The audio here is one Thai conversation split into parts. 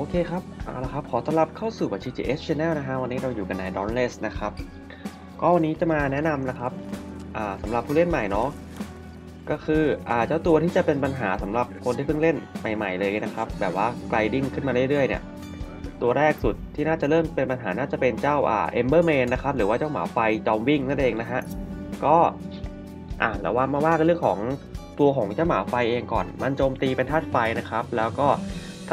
โอเคครับ เอาละครับ ขอต้อนรับเข้าสู่กับ GGS Channel นะฮะ วันนี้เราอยู่กันใน Dauntless นะครับ ก็วันนี้จะมาแนะนำนะครับสำหรับผู้เล่นใหม่เนาะ ก็คืออเจ้าตัวที่จะเป็นปัญหาสำหรับคนที่เพิ่งเล่นใหม่ๆเลยนะครับ แบบว่า gliding ขึ้นมาเรื่อยๆเนี่ย ตัวแรกสุดที่น่าจะเริ่มเป็นปัญหาน่าจะเป็นเจ้าอ่า Emberman นะครับ หรือว่าเจ้าหมาไฟจอมวิ่งนั่นเองนะฮะ ก็อ่าแล้วว่ามาว่ากันเรื่องของตัวของเจ้าหมาไฟเองก่อน มันโจมตีเป็นธาตุไฟนะครับ แล้วก็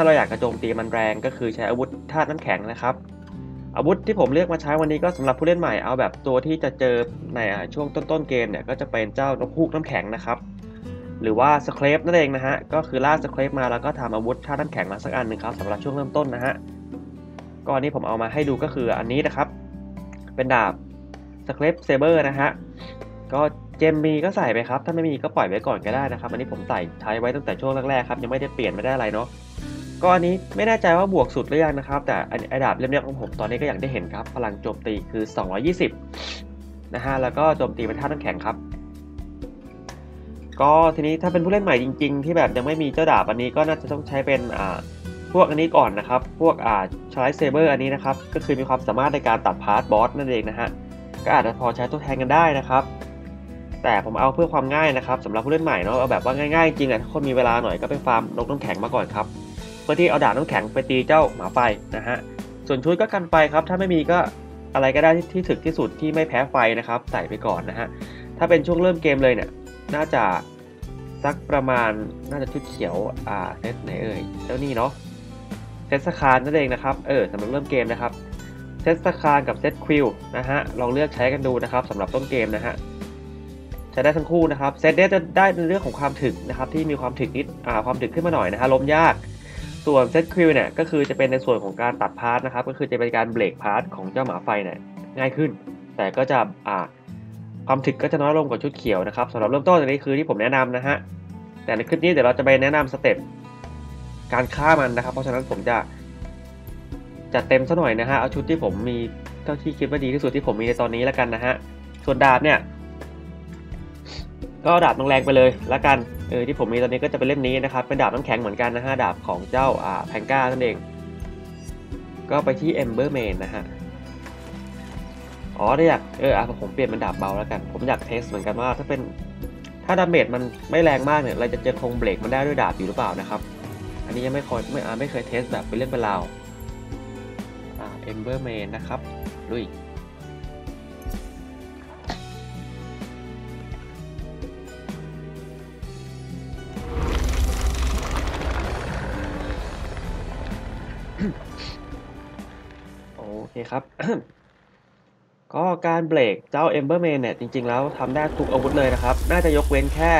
ถ้าเราอยากจะโจมตีมันแรงก็คือใช้อาวุธธาตุน้ำแข็งนะครับ อาวุธที่ผมเลือกมาใช้วันนี้ก็สำหรับผู้เล่นใหม่เอาแบบตัวที่จะเจอในช่วงต้นๆเกมเนี่ยก็จะเป็นเจ้านกฮูกน้ำแข็งนะครับหรือว่าสเครปนั่นเองนะฮะก็คือล่าสเครปมาแล้วก็ทำอาวุธธาตุน้ำแข็งมาสักอันหนึ่งครับสำหรับช่วงเริ่มต้นนะฮะก็อันนี้ผมเอามาให้ดูก็คืออันนี้นะครับ เป็นดาบสเครปเซเบอร์นะฮะก็เจมมีก็ใส่ไปครับ ถ้าไม่มีก็ปล่อยไว้ก่อนก็ได้นะครับ อันนี้ผมใส่ใช้ไว้ตั้งแต่ช่วงแรกๆครับยังไม่ได้เปลี่ยนไม่ได้อะไรเนาะ ก็อันนี้ไม่แน่ใจว่าบวกสุดหรือยังนะครับ แต่อันไอดาบเล่มเนี้ยของผมตอนนี้ก็อย่างได้เห็นครับ พลังโจมตีคือ 220 นะฮะ แล้วก็โจมตีเป็นท่าน้ำแข็งครับ ก็ทีนี้ถ้าเป็นผู้เล่นใหม่จริง ๆ ที่แบบยังไม่มีเจ้าดาบอันนี้ก็น่าจะต้องใช้เป็นอ่าพวกอันนี้ก่อนนะครับ พวกอ่าชไลเซเบอร์อันนี้นะครับ ก็คือมีความสามารถในการตัดพาร์ทบอสนั่นเองนะฮะ ก็อาจจะพอใช้ตัวแทนกันได้นะครับ แต่ผมเอาเพื่อความง่ายนะครับสำหรับผู้เล่นใหม่เนาะ เอาแบบว่าง่ายๆจริงอะถ้าคนมีเวลาหน่อยก็ไปฟาร์มนกน้ำแข็งมาก่อนครับ พื่อที่เอาดาบน้ำแข็งไปตีเจ้าหมาไฟนะฮะส่วนชุดก็กันไฟครับ ถ้าไม่มีก็อะไรก็ได้ที่ที่ถึกที่สุดที่ไม่แพ้ไฟนะครับใส่ไปก่อนนะฮะถ้าเป็นช่วงเริ่มเกมเลยเนี่ยน่าจะสักประมาณน่าจะชุดเขียวอ่าเซตไหนเอ่ยเจ้านี่เนาะเซตสคารนั่นเองนะครับเออสำหรับเริ่มเกมนะครับเซตสคารกับเซตควิลนะฮะลองเลือกใช้กันดูนะครับสำหรับต้นเกมนะฮะใช้ได้ทั้งคู่นะครับเซตเนี้ยจะได้ในเรื่องของความถึกนะครับที่มีความถึกนิดอ่าความถึกขึ้นมาหน่อยนะฮะล้มยาก ส่วนเซตควิลเนี่ยก็คือจะเป็นในส่วนของการตัดพาร์ทนะครับก็คือจะเป็นการเบรกพาร์ทของเจ้าหมาไฟเนี่ยง่ายขึ้น แต่ก็จะอ่าความถึกก็จะน้อยลงกว่าชุดเขียวนะครับสำหรับเริ่มต้นอันนี้คือที่ผมแนะนำนะฮะแต่ในคลิปนี้เดี๋ยวเราจะไปแนะนำสเต็ปการฆ่ามันนะครับ เพราะฉะนั้นผมจะจัดเต็มซะหน่อยนะฮะเอาชุดที่ผมมีเท่าที่คิดว่าดีที่สุดที่ผมมีในตอนนี้แล้วกันนะฮะส่วนดาบเนี่ย ก็ดาบแรงๆไปเลยละกันเออที่ผมมีตอนนี้ก็จะเป็นเล่มนี้นะครับเป็นดาบน้ำแข็งเหมือนกันนะฮะดาบของเจ้าอ่าแพงก้านั่นเอง ก็ไปที่ Ember Main นะฮะอ๋อได้อยากเอออะผมเปลี่ยนเป็นดาบเบาแล้วกัน ผมอยากเทสเหมือนกันว่าถ้าเป็นถ้าดาเมจมันไม่แรงมากเนี่ยเราจะเจอคงเบรกมันได้ด้วยดาบอยู่หรือเปล่านะครับ อันนี้ยังไม่คอยไม่อ่าไม่เคยเทสแบบเป็นเรื่องเป็นราวอ่า Ember Main นะครับลุย คครับ ก็การเบรกเจ้า Emberman เมนเนี่ยจริงๆแล้วทำได้ทุกอาวุธเลยนะครับ น่าจะยกเว้นแค่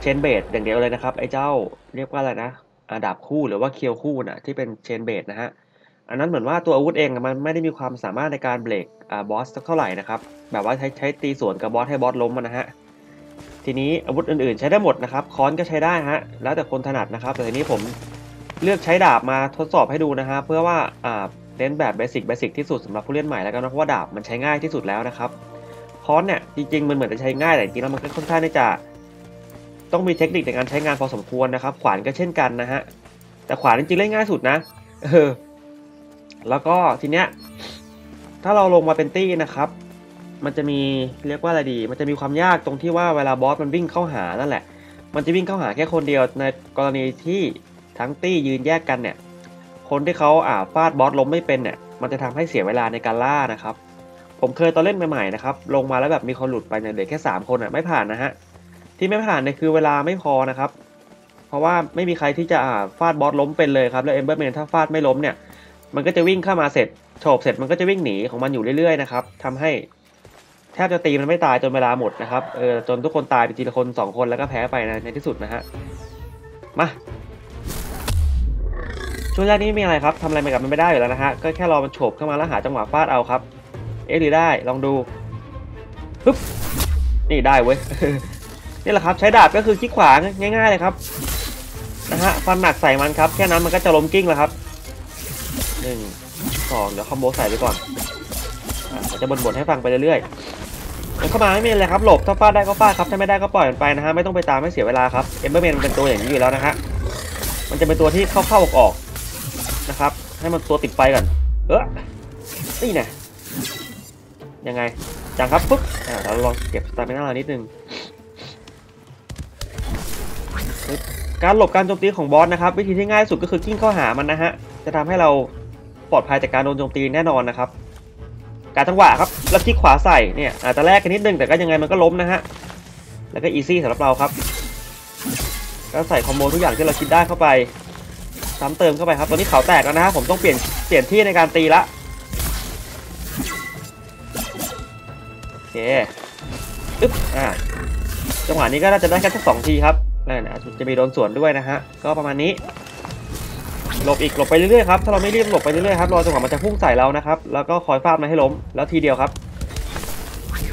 เชนเบดอย่างเดียวเลยนะครับ ไอ้เจ้าเรียกว่าอะไรนะอาดาบคู่หรือว่าเคียวคู่นะที่เป็นเชนเบดนะฮะอันนั้นเหมือนว่าตัวอาวุธเองมันไม่ได้มีความสามารถในการเบรกอบอสสักเท่าไหร่นะครับแบบว่าใช้ใช้ตีสวนกับบอสให้บอสล้มนะฮะทีนี้อาวุธอื่นๆ ใช้ได้หมดนะครับค้อนก็ใช้ได้ฮะแล้วแต่คนถนัดนะครับแต่ทีนี้ผมเลือกใช้ดาบมาทดสอบให้ดูนะฮะเพื่อว่าอ่า เน้นแบบเบสิกเบสิกที่สุดสำหรับผู้เล่นใหม่แล้วกันนะเพราะว่าดาบมันใช้ง่ายที่สุดแล้วนะครับค้อนเนี่ยจริงๆมันเหมือนจะใช้ง่ายแต่จริงๆแล้วมันก็ค่อนข้างที่จะ ต้องมีเทคนิคในการใช้งานพอสมควรนะครับ ขวานก็เช่นกันนะฮะแต่ขวานจริงๆเล่นง่ายสุดนะเออแล้วก็ทีเนี้ยถ้าเราลงมาเป็นตี้นะครับ มันจะมีเรียกว่าอะไรดี มันจะมีความยากตรงที่ว่าเวลาบอสมันวิ่งเข้าหานั่นแหละ มันจะวิ่งเข้าหาแค่คนเดียวในกรณีที่ทั้งตี้ยืนแยกกันเนี่ย คนที่เขาอ่าฟาดบอสล้มไม่เป็นเนี่ย มันจะทำให้เสียเวลาในการล่านะครับ ผมเคยตอนเล่นใหม่ๆนะครับ ลงมาแล้วแบบมีคนหลุดไปเนี่ยเหลือแค่ 3 คนอะไม่ผ่านนะฮะ ที่ไม่ผ่านเนี่ยคือเวลาไม่พอนะครับ เพราะว่าไม่มีใครที่จะอ่าฟาดบอสล้มเป็นเลยครับ แล้วเอมเบอร์แมนถ้าฟาดไม่ล้มเนี่ย มันก็จะวิ่งเข้ามาเสร็จโฉบเสร็จมันก็จะวิ่งหนีของมันอยู่เรื่อยๆนะครับทำให้แทบจะตีมันไม่ตายจนเวลาหมดนะครับ เออจนทุกคนตายไปทีละคนสองคนแล้วก็แพ้ไปนะในที่สุดนะฮะ มา ช่วงแรกนี้ไม่มีอะไรครับทำอะไรไปกับมันไม่ได้อยู่แล้วนะฮะ ก็แค่รอมันโฉบเข้ามาแล้วหาจังหวะฟาดเอาครับ เอ๊ะหรือได้ ลองดูปึ๊บ นี่ได้เว้ย นี่แหละครับ ใช้ดาบก็คือคลิกขวาง่ายๆเลยครับ นะฮะ ฟันหนักใส่มันครับ แค่นั้นมันก็จะล้มกิ้งแล้วครับหนึ่งสองเดี๋ยวคอมโบใส่ไปก่อนอะเดี๋ยวจะบ่นๆให้ฟังไปเรื่อยๆมันเข้ามาไม่มีอะไรครับ หลบ ถ้าฟาดได้ก็ฟาดครับ ถ้าไม่ได้ก็ปล่อยมันไปนะฮะ ไม่ต้องไปตามให้เสียเวลาครับ เอมเบอร์แมนมันเป็นตัวอย่างนี้อยู่แล้วนะฮะ มันจะเป็นตัวที่เข้าๆออกๆ นะครับ ให้มันตัวติดไฟก่อนเออนี่นะยังไงจังครับปุ๊บอ่าเราลองเก็บสตาร์มิน่านิดนึงการหลบการโจมตีของบอสนะครับ วิธีที่ง่ายสุดก็คือกิ้งเข้าหามันนะฮะ จะทำให้เราปลอดภัยจากการโดนโจมตีแน่นอนนะครับ การจังหวะครับแล้วคลิกขวาใส่เนี่ยอาจจะแลกกันนิดนึงแต่ก็ยังไงมันก็ล้มนะฮะแล้วก็อีซี่สำหรับเราครับก็ใส่คอมโบทุกอย่างที่เราคิดได้เข้าไป ซ้ำเติมเข้าไปครับตอนนี้เขาแตกแล้วนะฮะผมต้องเปลี่ยนเปลี่ยนที่ในการตีละโอเคอึ๊บอ่าจังหวะนี้ก็น่าจะได้แค่สักสองทีครับนั่นนะจะมีโดนสวนด้วยนะฮะก็ประมาณนี้หลบอีกหลบไปเรื่อยๆครับถ้าเราไม่รีบหลบไปเรื่อยๆครับรอจังหวะมันจะพุ่งใส่เรานะครับแล้วก็คอยฟาดมันให้ล้มแล้วทีเดียวครับ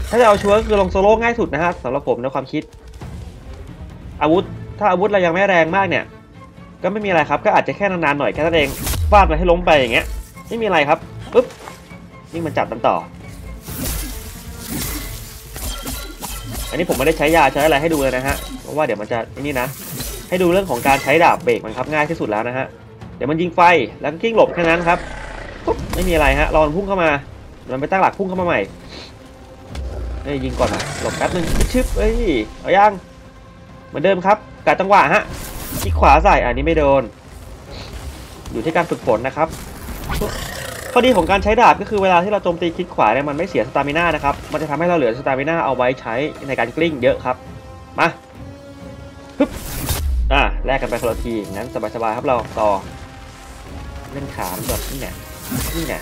ถ้าจะเอาชัวร์ก็คือลงโซโล่ง่ายสุดนะฮะสำหรับผมในความคิด อาวุธถ้าอาวุธเรายังไม่แรงมากเนี่ย ก็ไม่มีอะไรครับ ก็อาจจะแค่นานๆหน่อยแค่นั้นเองฟาดมันให้ล้มไปอย่างเงี้ย ไม่มีอะไรครับปุ๊บยิ่งมันจับมันต่อ อันนี้ผมไม่ได้ใช้ยาใช้อะไรให้ดูเลยนะฮะ เพราะว่าเดี๋ยวมันจะนี่นะ ให้ดูเรื่องของการใช้ดาบเบรกมันครับง่ายที่สุดแล้วนะฮะ เดี๋ยวมันยิงไฟแล้วก็กิ้งหลบแค่นั้นครับปุ๊บไม่มีอะไรฮะรอมันพุ่งเข้ามา มันไปตั้งหลักพุ่งเข้ามาใหม่เอ้ยยิงก่อนนะหลบแป๊บนึงชึบเอ้ยเอายังเหมือนเดิมครับกาจังหวะฮะ คลิกขวาใส่อันนี้ไม่โดน อยู่ที่การฝึกฝนนะครับข้อดีของการใช้ดาบก็คือเวลาที่เราโจมตีคลิกขวาเนี่ยมันไม่เสียสตามิน่านะครับ มันจะทำให้เราเหลือสตามิน่าเอาไว้ใช้ในการกลิ้งเยอะครับ มาฮึบอะแลกกันไปคนละทีงั้นสบายๆครับเราต่อ เล่นขามนแบบนี่ไงนี่ไง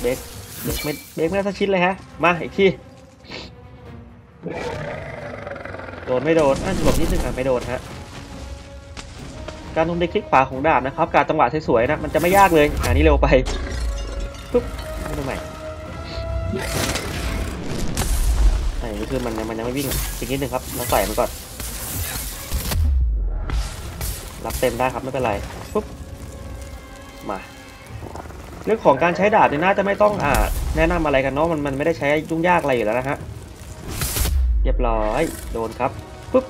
เบรกเบรกไม่เบรกไม่ได้สักชิ้นเลยฮะ มาอีกที โดนไม่โดนอ่าจะหลบนิดนึงอะไม่โดนฮะ การทำเด็กคลิกขวาของดาบนะครับ การจังหวะสวยๆนะมันจะไม่ยากเลยอันนี้เร็วไปปุ๊บไม่ต้องใหม่อันนี้คือมันมันยังไม่วิ่งอีกนิดนึงครับเราใส่มันก่อน รับเต็มได้ครับไม่เป็นไรปุ๊บมาเรื่องของการใช้ดาบเนี่ยน่าจะไม่ต้องอ่าแนะนำอะไรกันเนาะมันมันไม่ได้ใช้ยุ่งยากอะไรอยู่แล้วนะฮะ เรียบร้อย โดนครับปุ๊บ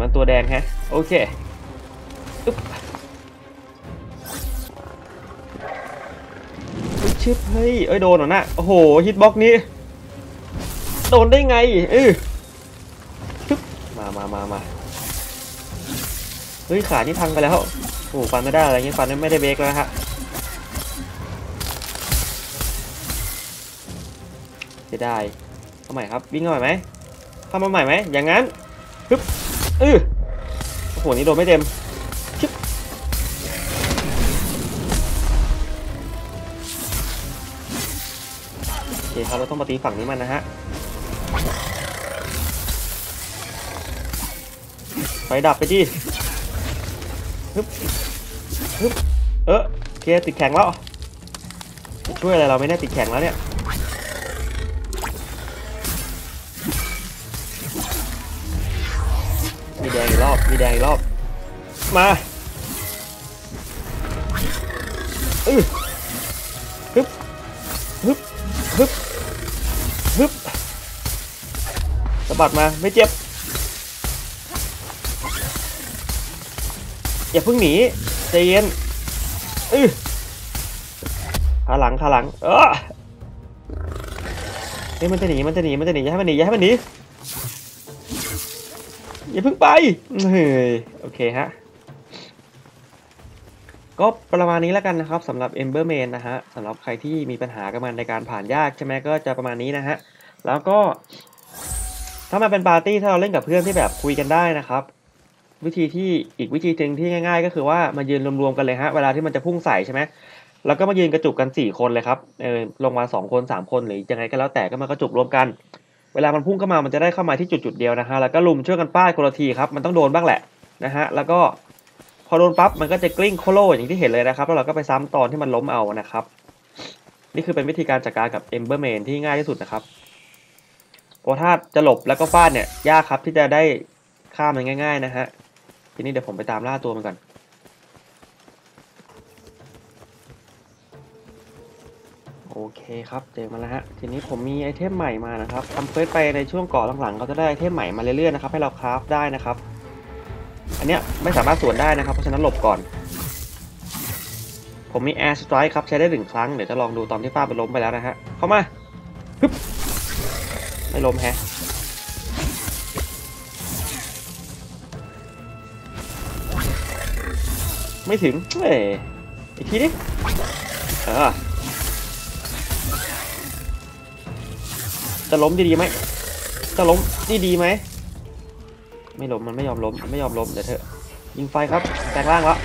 มันตัวแดงฮะ โอเคปึ๊บชิปเฮ้ย เอ้ย โดนหรอน่ะโอ้โห ฮิตบ็อกนี้ โดนได้ไง เออปึ๊บมามามามา ฮ้ยขานี่พังไปแล้วโอ้โหฟันไม่ได้อะไรเงี้ยฟันไม่ได้เบรกแล้วนะฮะจะได้เข้าใหม่ครับวิ่งเข้าใหม่ไหมเข้ามาใหม่ไหมอย่างนั้นปึ๊บเออโอ้โหนี่โดนไม่เต็มชึบโอเคครับเราต้องมาตีฝั่งนี้มันนะฮะไฟดับไปดิ ฮึบฮึบเออเคติดแข็งแล้ว ช่วยอะไรเราไม่ได้ติดแข็งแล้วเนี่ยมีแดงอีกรอบ มีแดงอีกรอบ มาอือฮึบฮึบฮึบฮึบสะบัดมา ไม่เจ็บ อย่าเพิ่งหนีใจเย็นอือขาหลังขาหลัง เออเฮ้ยมันจะหนีมันจะหนีมันจะหนีอย่าให้มันหนีอย่าให้มันหนีอย่าเพิ่งไปเฮ้ยโอเคฮะก็ประมาณนี้แล้วกันนะครับสำหรับ Emberman นะฮะสำหรับใครที่มีปัญหากับมันในการผ่านยากใช่ไหมก็จะประมาณนี้นะฮะแล้วก็ถ้ามาเป็นปาร์ตี้ถ้าเราเล่นกับเพื่อนที่แบบคุยกันได้นะครับ วิธีที่อีกวิธีหนึ่งที่ง่าย ๆ ก็คือว่ามายืนรวมๆกันเลยฮะเวลาที่มันจะพุ่งใส่ใช่ไหมแล้วก็มายืนกระจุกกันสี่คนเลยครับเออลงมาสองคนสามคนหรือยังไงก็แล้วแต่ก็มากระจุกรวมกัน เวลามันพุ่งเข้ามามันจะได้เข้ามาที่จุดๆเดียวนะฮะแล้วก็ลุมช่วยกันป้ายคนละทีครับมันต้องโดนบ้างแหละนะฮะแล้วก็พอโดนปั๊บมันก็จะกลิ้งโคโลอย่างที่เห็นเลยนะครับแล้วเราก็ไปซ้ำตอนที่มันล้มเอานะครับ นี่คือเป็นวิธีการจัดการกับ Emberman ที่ง่ายที่สุดนะครับโอถ้าจะหลบแล้วก็ฟาดเนี่ยยากครับที่จะได้ข้ามมันง่าย ๆ นะฮะ นี้เดี๋ยวผมไปตามล่าตัวมันก่อน โอเคครับเจอมาแล้วฮะ ทีนี้ผมมีไอเทมใหม่มานะครับทำเฟสไปในช่วงก่อหลังๆ ก็จะได้ไอเทมใหม่มาเรื่อยๆนะครับ ให้เราคราฟได้นะครับ อันเนี้ยไม่สามารถสวนได้นะครับ เพราะฉะนั้นหลบก่อน ผมมีแอร์สไตร์ครับใช้ได้หนึ่งครั้ง เดี๋ยวจะลองดูตอนที่ฟ้าไปล้มไปแล้วนะฮะ เข้ามา ฮึบ ไม่ล้มแฮะ ไม่ถึงเอ้ยอีกทีดิเออจะล้มดีๆไหมจะล้มดีๆไหม ไม่ล้มมันไม่ยอมล้มไม่ยอมล้มเดี๋ยวเถอะยิงไฟครับแปลงร่างแล้ว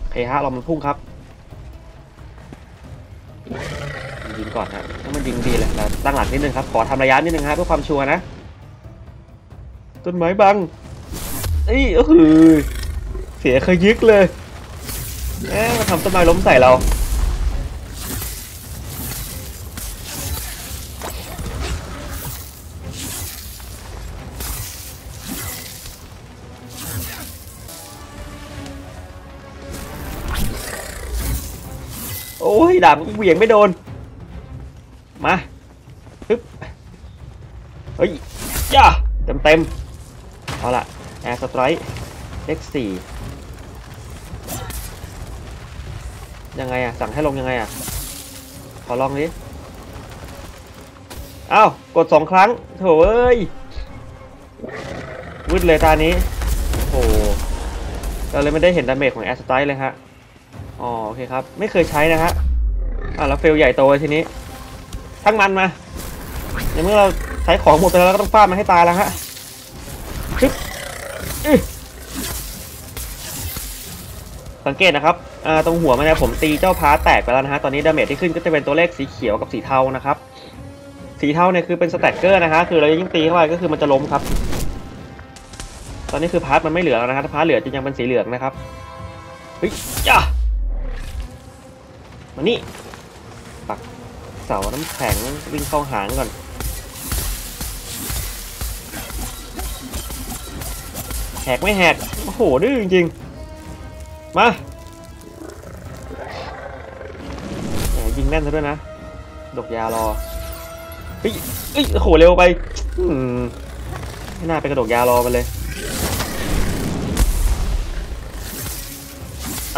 โอเคฮะเรามันพุ่งครับยิงก่อนฮะถ้ามันยิงดีเลยเราตั้งหลักนิดนึงครับขอทำระยะนิดนึงฮะเพื่อความชัวร์นะต้นไม้บังเอ้ยเออ เสียเคยยึกเลยแหมมาทำต้นไม้ล้มใส่เรา โอ้ยดาบมันเหวี่ยงไม่โดน มาฮึบเฮ้ยย่าเต็มเต็มเอาละแอร์สไตร์ X4 ยังไงอะสั่งให้ลงยังไงอะขอลองดิอ้าวกดสองครั้งโถเอ้ยวืดเลยตานี้โอ้โหเราเลยไม่ได้เห็นดาเมจของแอสไตร์เลยฮะอ๋อโอเคครับ ไม่เคยใช้นะฮะอ่าแล้วเฟลใหญ่โตทีนี้ ทั้งมันมาในเมื่อเราใช้ของหมดไปแล้วเราก็ต้องฟาดมันให้ตายแล้วฮะสังเกตนะครับ ตรงหัวมันเนี่ยผมตีเจ้าพาร์แตกไปแล้วนะฮะ ตอนนี้ดาเมจที่ขึ้นก็จะเป็นตัวเลขสีเขียวกับสีเทานะครับ สีเทาเนี่ยคือเป็นสแตทเกอร์นะฮะ คือเรายิ่งตีเข้าไปก็คือมันจะล้มครับ ตอนนี้คือพาร์ทมันไม่เหลือแล้วนะฮะถ้าพาร์ทเหลือจะยังเป็นสีเหลืองนะครับ เฮ้ยจ้ามานี่ปักเสาน้ำแข็งวิ่งเข้าหางก่อนแหกไม่แหก โอ้โหดื้อจริงๆ มา งแน่นซะด้วยนะ ดกยารอเฮ้ยเฮ้ยโอ้โหเร็วไปไม่น่าไปกระดกยารอไปเลย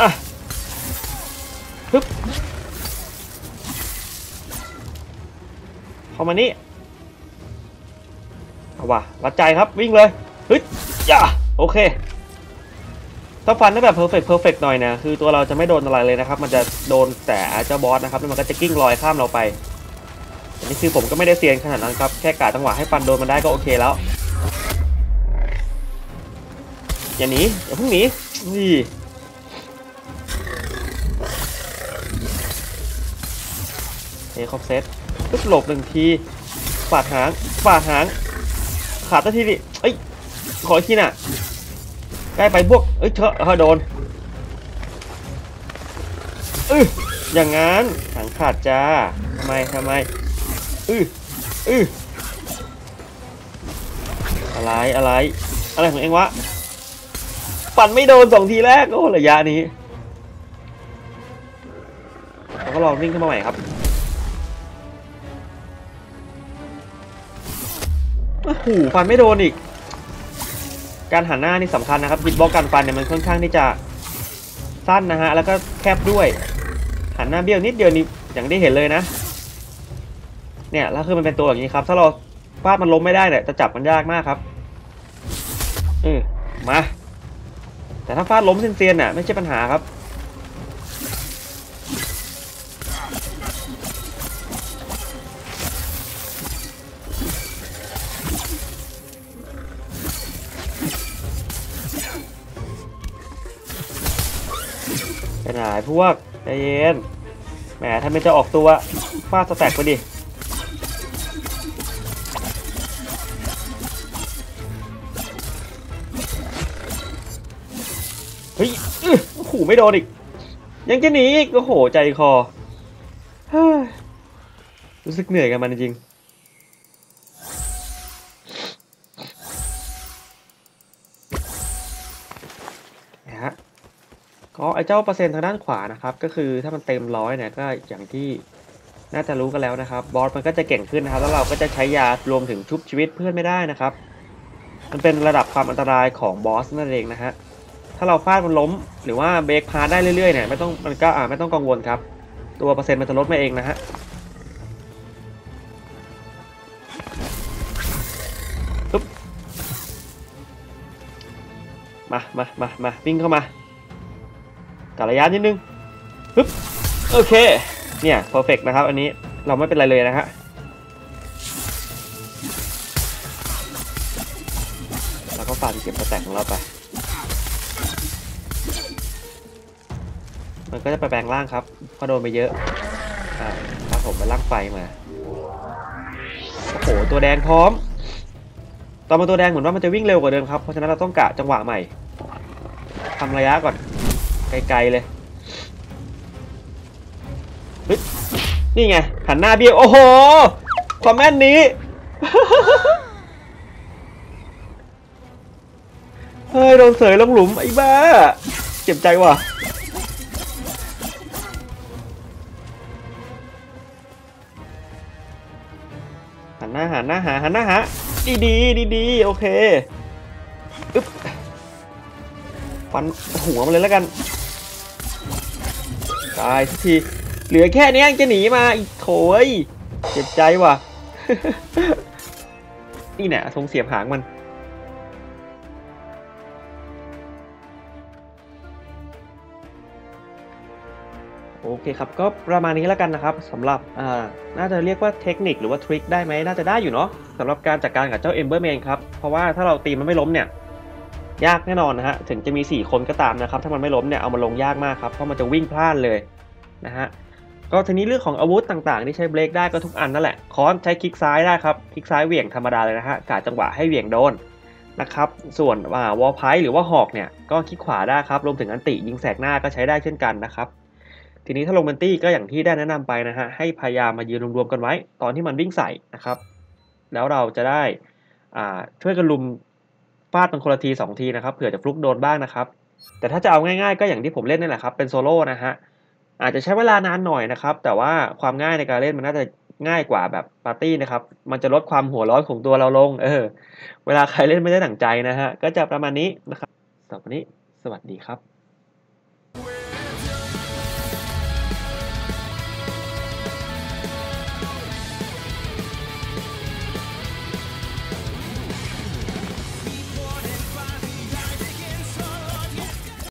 อะฮึบเข้ามานี่เอาว่ะวัดใจครับวิ่งเลยฮึดย่าโอเค ถ้าฟันได้แบบเพอร์เฟกต์เพอร์เฟกต์หน่อยนะคือตัวเราจะไม่โดนอะไรเลยนะครับ มันจะโดนแต่เจ้าบอสนะครับแล้วมันก็จะกิ้งลอยข้ามเราไปอันนี้คือผมก็ไม่ได้เซียนขนาดนั้นครับ แค่กะจังหวะให้ฟันโดนมันได้ก็โอเคแล้ว อย่าหนีอย่าเพิ่งหนีนี่เอคอมเซตปึ๊บหลบหนึ่งทีฝาดหางฝาดหาง ขาดตะทีดิเอ้ย ขออีกทีน่ะ ใกล้ไปบวกเอ้ยเถอะเออโดนเอออย่างงั้นหางขาดจ้าทำไมทำไมอืออืออะไรอะไร อะไรของเองวะปั่นไม่โดนสองทีแรกโอ้ระยะนี้เราก็ลองวิ่งขึ้นมาใหม่ครับโอ้โหฟันไม่โดนอีก การหันหน้านี่สำคัญนะครับบิดบล็อกการฟันเนี่ยมันค่อนข้างที่จะสั้นนะฮะแล้วก็แคบด้วย หันหน้าเบี้ยวนิดเดียวนี่อย่างที่เห็นเลยนะ เนี่ยแล้วคือมันเป็นตัวอย่างนี้ครับ ถ้าเราฟาดมันล้มไม่ได้เนี่ยจะจับมันยากมากครับเออมา แต่ถ้าฟาดล้มเซียนๆน่ะไม่ใช่ปัญหาครับ พวกใจเย็นแหมถ้าไม่จะออกตัวฟาดสแต็กไปดิเฮ้ยอื้อโอ้โหไม่โดนอีก ยังจะหนีอีกโอ้โหใจคอรู้สึกเหนื่อยกับมันจริง ก็ไอเจ้าเปอร์เซ็นต์ทางด้านขวานะครับ ก็คือถ้ามันเต็มร้อยเนี่ยก็อย่างที่น่าจะรู้กันแล้วนะครับ บอสมันก็จะเก่งขึ้นนะครับ แล้วเราก็จะใช้ยารวมถึงชุบชีวิตเพื่อนไม่ได้นะครับ มันเป็นระดับความอันตรายของบอสนั่นเองนะฮะถ้าเราฟาดมันล้มหรือว่าเบรกพาได้เรื่อยๆเนี่ยไม่ต้องมันก็อ่าไม่ต้องกังวลครับ ตัวเปอร์เซ็นต์มันจะลดมาเองนะฮะปึ๊บมามามามาวิ่งเข้ามา กัดระยะนิดนึงปึ๊บโอเค เนี่ยเพอร์เฟกนะครับ อันนี้เราไม่เป็นไรเลยนะฮะแล้วก็ฟันเก็บสแต็กของเราไป มันก็จะไปแปลงร่างครับเพราะโดนไปเยอะอ่าครับผมไปลากไฟมาโอ้โหตัวแดงพร้อม ตอนมาตัวแดงเหมือนว่ามันจะวิ่งเร็วกว่าเดิมครับ เพราะฉะนั้นเราต้องกะจังหวะใหม่ทำระยะก่อน ไกลๆเลยนี่ไงหันหน้าเบี้ยวโอ้โห ความแม่นนี้ เฮ้ย โดนเสยลงหลุม ไอ้บ้า เจ็บใจว่ะหันหน้าหันหน้าหาหันหน้าหาดีดีดีดีโอเค อึ๊บ ฟันหัวมันเลยแล้วกัน ตายสักทีเหลือแค่นี้ยังจะหนีมาอีกโถยเจ็บใจว่ะ นี่แหละทรงเสียบหางมันโอเคครับก็ประมาณนี้แล้วกันนะครับสำหรับอ่าน่าจะเรียกว่าเทคนิคหรือว่าทริคได้ไหมน่าจะได้อยู่เนาะสำหรับการจัดการกับเจ้า Emberman ครับ เพราะว่าถ้าเราตีมันไม่ล้มเนี่ย ยากแน่นอนนะฮะถึงจะมี 4 คนก็ตามนะครับถ้ามันไม่ล้มเนี่ยเอามาลงยากมากครับเพราะมันจะวิ่งพลาดเลยนะฮะก็ทีนี้เรื่องของอาวุธต่างๆที่ใช้เบรกได้ก็ทุกอันนั่นแหละค้อนใช้คลิกซ้ายได้ครับคลิกซ้ายเหวี่ยงธรรมดาเลยนะฮะกะจังหวะให้เหวี่ยงโดนนะครับส่วนวอลไพหรือว่าหอกเนี่ยก็คลิกขวาได้ครับรวมถึงอันติยิงแสกหน้าก็ใช้ได้เช่นกันนะครับทีนี้ถ้าลงเมนตี้ก็อย่างที่ได้แนะนำไปนะฮะให้พยายามมายืนรวมๆกันไว้ ตอนที่มันวิ่งใส่นะครับ แล้วเราจะได้ช่วยกันลุม ฟาดมันคนละทีสองทีนะครับเผื่อจะฟลุกโดนบ้างนะครับ แต่ถ้าจะเอาง่ายๆ ก็อย่างที่ผมเล่นนี่แหละครับเป็นโซโล่นะฮะอาจจะใช้เวลานานหน่อยนะครับ แต่ว่าความง่ายในการเล่นมันน่าจะง่ายกว่าแบบปาร์ตี้นะครับ มันจะลดความหัวร้อนของตัวเราลง เออ เวลาใครเล่นไม่ได้หนังใจนะฮะ ก็จะประมาณนี้นะครับสำหรับวันนี้ สวัสดีครับ